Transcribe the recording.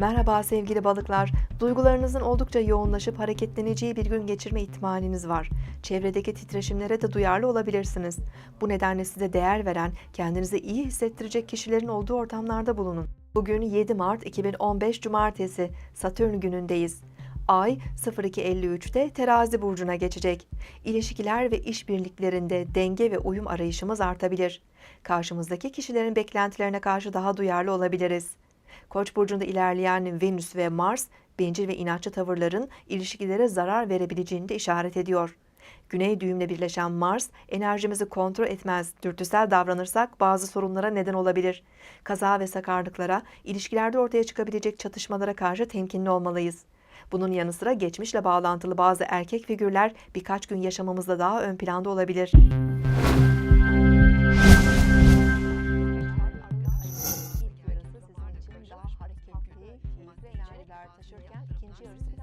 Merhaba sevgili balıklar. Duygularınızın oldukça yoğunlaşıp hareketleneceği bir gün geçirme ihtimaliniz var. Çevredeki titreşimlere de duyarlı olabilirsiniz. Bu nedenle size değer veren, kendinizi iyi hissettirecek kişilerin olduğu ortamlarda bulunun. Bugün 7 Mart 2015 Cumartesi, Satürn günündeyiz. Ay 02.53'te terazi burcuna geçecek. İlişkiler ve işbirliklerinde denge ve uyum arayışımız artabilir. Karşımızdaki kişilerin beklentilerine karşı daha duyarlı olabiliriz. Koç burcunda ilerleyen Venüs ve Mars, bencil ve inatçı tavırların ilişkilere zarar verebileceğini de işaret ediyor. Güney düğümle birleşen Mars, enerjimizi kontrol etmez, dürtüsel davranırsak bazı sorunlara neden olabilir. Kaza ve sakarlıklara, ilişkilerde ortaya çıkabilecek çatışmalara karşı temkinli olmalıyız. Bunun yanı sıra geçmişle bağlantılı bazı erkek figürler birkaç gün yaşamamızda daha ön planda olabilir. Enerjiler taşırken ikinci yarısı biraz